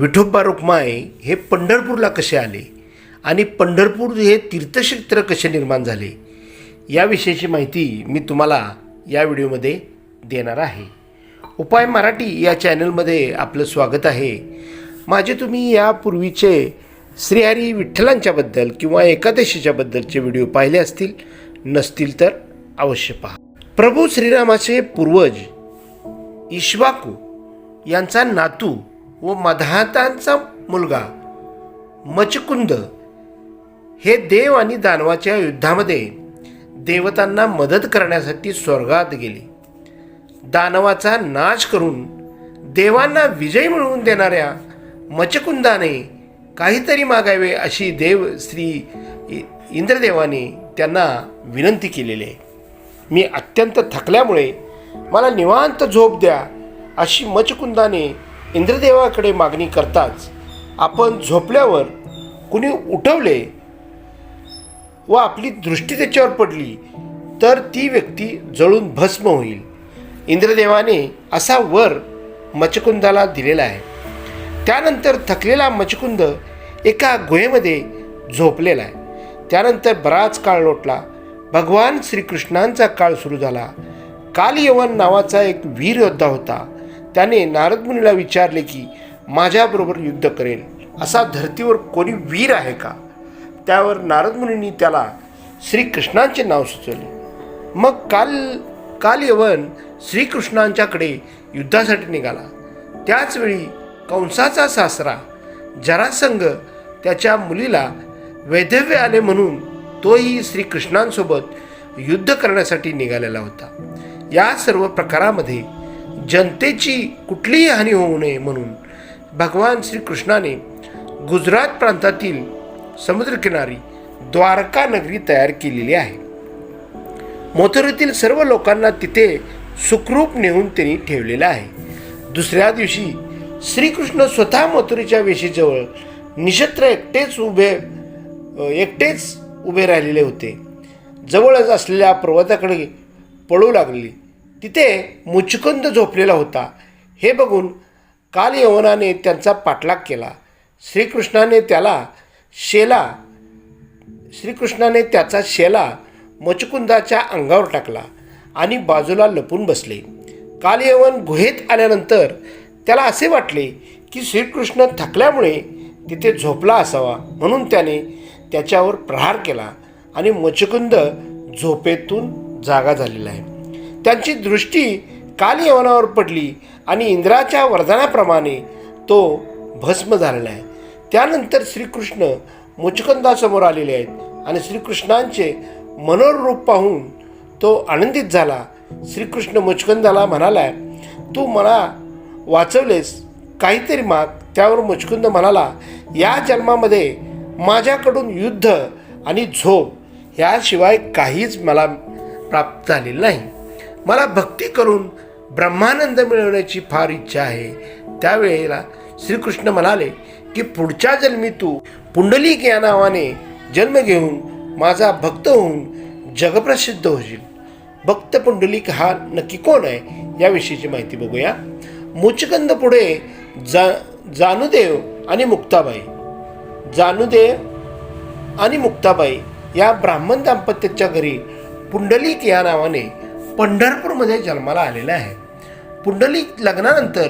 विठोबा रुक्माई हे पंढरपूरला कसे आले? आणि पंढरपूर हे तीर्थक्षेत्र कसे निर्माण झाले? याविषयीची माहिती मी तुम्हाला या व्हिडिओमध्ये देणार आहे. उपाय मराठी या चॅनलमध्ये आपलं स्वागत आहे. माझे तुम्ही यापूर्वीचे श्रीहरी विठ्ठलांच्याबद्दल किंवा एकादशीच्याबद्दलचे व्हिडिओ पाहिले असतील नसतील तर अवश्य पहा. प्रभू श्रीरामाचे पूर्वज इश्वाकू यांचा नातू व मधातांचा मुलगा मचकुंद हे देव आणि दानवाच्या युद्धामध्ये देवतांना मदत करण्यासाठी स्वर्गात गेले. दानवाचा नाश करून देवांना विजय मिळवून देणाऱ्या मचकुंदाने काहीतरी मागावे अशी देव श्री इ- इंद्रदेवाने त्यांना विनंती केलेली आहे. मी अत्यंत थकल्यामुळे मला निवांत झोप द्या अशी मचकुंदाने इंद्रदेवाकडे मागणी करताच आपण झोपल्यावर कुणी उठवले व आपली दृष्टी त्याच्यावर पडली तर ती व्यक्ती जळून भस्म होईल. इंद्रदेवाने असा वर मचकुंदाला दिलेला आहे. त्यानंतर थकलेला मचकुंद एका गुहेमध्ये झोपलेला आहे. त्यानंतर बराच काळ लोटला. भगवान श्रीकृष्णांचा काळ सुरू झाला. कालयवन नावाचा एक वीर योद्धा होता. त्याने नारद मुनीला विचारले की माझ्याबरोबर युद्ध करेल. असा धर्तीवर कोणी वीर आहे का? त्यावर नारद मुनींनी त्याला श्रीकृष्णांचे नाव सुचवले. मग काल कालयवन श्रीकृष्णांच्याकडे युद्धासाठी निघाला. त्याचवेळी कंसाचा सासरा जरासंग त्याच्या मुलीला वैधव्य आले म्हणून तोही श्रीकृष्णांसोबत युद्ध करण्यासाठी निघालेला होता. या सर्व प्रकारामध्ये जनतेची कुठलीही हानी होऊ नये म्हणून भगवान श्रीकृष्णाने गुजरात प्रांतातील समुद्रकिनारी द्वारका नगरी तयार केलेली आहे. मथुरेतील सर्व लोकांना तिथे सुखरूप नेऊन त्यांनी ठेवलेलं आहे. दुसऱ्या दिवशी श्रीकृष्ण स्वतः मथुरेच्या वेशीजवळ निशत्र एकटेच उभे एकटेच उभे राहिलेले होते. जवळच असलेल्या पर्वताकडे पळू लागली. तिथे मुचकुंद झोपलेला होता. हे बघून काल यवनाने त्यांचा पाठलाग केला. श्रीकृष्णाने त्याला शेला श्रीकृष्णाने त्याचा शेला मचकुंदाच्या अंगावर टाकला आणि बाजूला लपून बसले. कालयवन गुहेत आल्यानंतर त्याला असे वाटले की श्रीकृष्ण थकल्यामुळे तिथे झोपला असावा म्हणून त्याने त्याच्यावर प्रहार केला आणि मचकुंद झोपेतून जागा झालेला आहे. त्यांची दृष्टी कालयवनावर पडली आणि इंद्राच्या वरदानाप्रमाणे तो भस्म झालेला आहे. त्यानंतर श्रीकृष्ण मुचकंदासमोर आलेले आहेत आणि श्रीकृष्णांचे मनोरूप पाहून तो आनंदित झाला. श्रीकृष्ण मुचकंदाला म्हणाला तू मला वाचवलेस काहीतरी माग. त्यावर मुचकुंद म्हणाला या जन्मामध्ये माझ्याकडून युद्ध आणि झोप ह्याशिवाय काहीच मला प्राप्त झालेलं नाही. मला भक्ती करून ब्रह्मानंद मिळवण्याची फार इच्छा आहे. त्यावेळेला श्रीकृष्ण म्हणाले की पुढच्या जन्मी तू पुंडलिक या नावाने जन्म घेऊन माझा भक्त होऊन जगप्रसिद्ध होशील. भक्त पुंडलिक हा नक्की कोण आहे याविषयीची माहिती बघूया. मुचकंद पुढे जा जानुदेव आणि मुक्ताबाई. जानुदेव आणि मुक्ताबाई या ब्राह्मण दाम्पत्याच्या घरी पुंडलिक या नावाने पंढरपूरमध्ये जन्माला आलेला आहे. पुंडलिक लग्नानंतर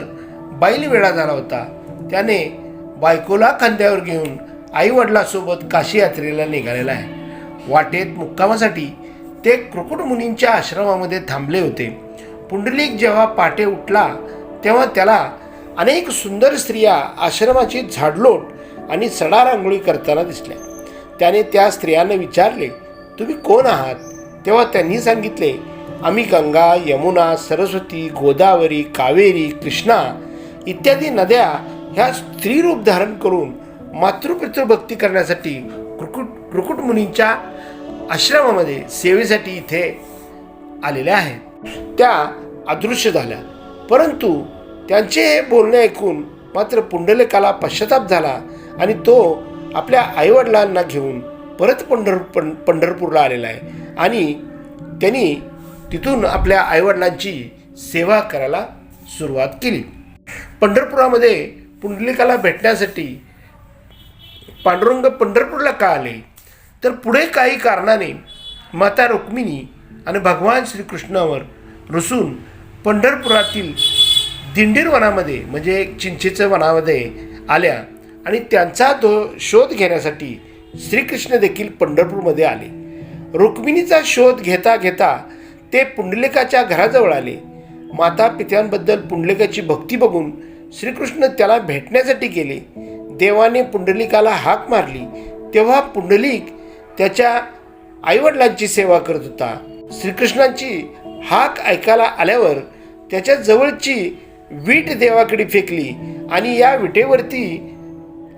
बैल वेळा झाला होता. त्याने बायकोला खांद्यावर घेऊन आईवडिलासोबत काशी यात्रेला निघालेला आहे. वाटेत मुक्कामासाठी ते कृकुट मुनींच्या आश्रमामध्ये थांबले होते. पुंडलिक जेव्हा पाटे उठला तेव्हा त्याला अनेक सुंदर स्त्रिया आश्रमाची झाडलोट आणि सडा रांगोळी करताना दिसल्या. त्याने त्या स्त्रियांना विचारले तुम्ही कोण आहात? तेव्हा त्यांनी सांगितले आम्ही गंगा यमुना सरस्वती गोदावरी कावेरी कृष्णा इत्यादी नद्या ह्या स्त्रीरूप धारण करून मातृपितृ भक्ती करण्यासाठी कृकुट कृकुट मुनींच्या आश्रमामध्ये सेवेसाठी इथे आलेल्या आहेत. त्या अदृश्य झाल्या. परंतु त्यांचे हे बोलणे ऐकून मात्र पुंडलिकाला पश्चाताप झाला आणि तो आपल्या आईवडिलांना घेऊन परत पंढर पंढरपूरला आलेला आहे आणि त्यांनी तिथून आपल्या आईवडिलांची सेवा करायला सुरुवात केली. पंढरपुरामध्ये पुंडलिकाला भेटण्यासाठी पांडुरंग पंढरपूरला का आले? तर पुढे काही कारणाने माता रुक्मिणी आणि भगवान श्रीकृष्णावर रुसून पंढरपुरातील दिंडीर वनामध्ये म्हणजे चिंचेचं वनामध्ये आल्या आणि त्यांचा दो शोध घेण्यासाठी श्रीकृष्ण देखील पंढरपूरमध्ये आले. रुक्मिणीचा शोध घेता घेता ते पुंडलिकाच्या घराजवळ आले. माता पित्यांबद्दल पुंडलिकाची भक्ती बघून श्रीकृष्ण त्याला भेटण्यासाठी गेले. देवाने पुंडलिकाला हाक मारली. तेव्हा पुंडलिक त्याच्या आईवडिलांची सेवा करत होता. श्रीकृष्णांची हाक ऐकायला आल्यावर त्याच्या जवळची वीट देवाकडे फेकली आणि या विटेवरती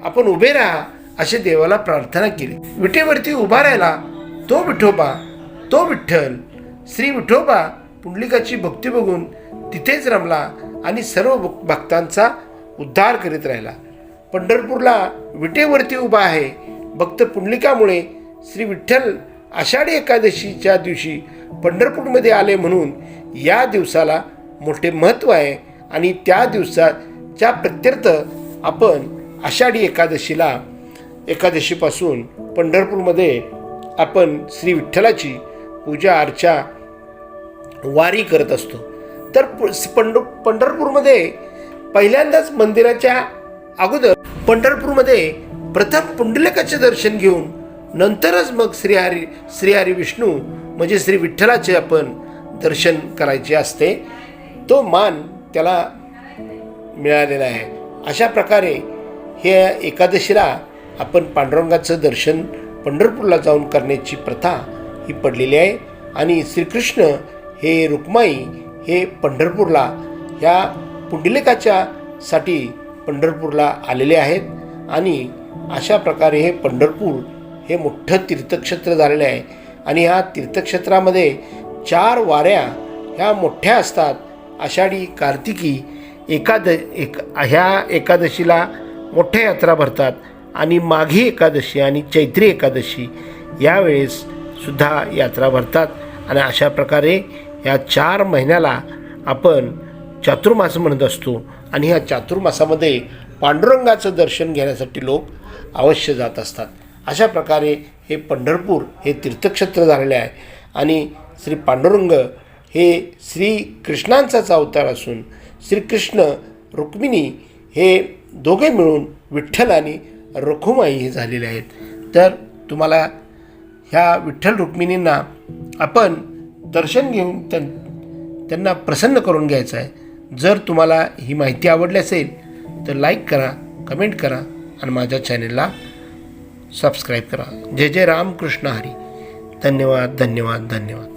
आपण उभे राहा असे देवाला प्रार्थना केली. विटेवरती उभा राहिला तो विठोबा तो विठ्ठल श्री विठोबा पुंडलिकाची भक्ती बघून तिथेच रमला आणि सर्व भक्तांचा उद्धार करीत राहिला. पंढरपूरला विटेवरती उभा आहे भक्त पुंडलिकामुळे श्री विठ्ठल आषाढी एकादशीच्या दिवशी पंढरपूरमध्ये आले म्हणून या दिवसाला मोठे महत्त्व आहे आणि त्या दिवसाच्या प्रत्यर्थ आपण आषाढी एकादशीला एकादशीपासून पंढरपूरमध्ये आपण श्री विठ्ठलाची पूजा अर्चा वारी करत असतो. तर प- पंढ पंढरपूरमध्ये पहिल्यांदाच मंदिराच्या अगोदर पंढरपूरमध्ये प्रथम पुंडलिकाचे दर्शन घेऊन नंतरच मग श्रीहरी श्रीहरी विष्णू म्हणजे श्री विठ्ठलाचे आपण दर्शन करायचे असते. तो मान त्याला मिळालेला आहे. अशा प्रकारे हे एकादशीला आपण पांडुरंगाचं दर्शन पंढरपूरला जाऊन करण्याची प्रथा ही पडलेली आहे. आणि श्रीकृष्ण हे रुक्माई हे पंढरपूरला ह्या पुंडलिकाच्या साठी पंढरपूरला आलेले आहेत. आणि अशा प्रकारे हे पंढरपूर हे मोठं तीर्थक्षेत्र झालेलं आहे. आणि ह्या तीर्थक्षेत्रामध्ये चार वाऱ्या ह्या मोठ्या असतात. आषाढी कार्तिकी एकाद एक ह्या एकादशीला मोठ्या यात्रा भरतात. आणि माघी एकादशी आणि चैत्री एकादशी यावेळेस सुद्धा यात्रा भरतात. आणि अशा प्रकारे या चार महिन्याला आपण चातुर्मास म्हणत असतो. आणि ह्या चातुर्मासामध्ये पांडुरंगाचं दर्शन घेण्यासाठी लोक अवश्य जात असतात. अशा प्रकारे हे पंढरपूर हे तीर्थक्षेत्र झालेले आहे. आणि श्री पांडुरंग हे श्रीकृष्णांचाच अवतार असून श्रीकृष्ण रुक्मिणी हे दोघे मिळून विठ्ठल आणि रखुमाई हे झालेले आहेत. तर तुम्हाला ह्या विठ्ठल रुक्मिणींना आपण दर्शन घेऊन त्यां त्यांना प्रसन्न करून घ्यायचं आहे. जर तुम्हाला ही माहिती आवडली असेल तर लाईक करा कमेंट करा आणि माझ्या चॅनेलला सबस्क्राईब करा. जय जय रामकृष्ण हरी. धन्यवाद धन्यवाद धन्यवाद.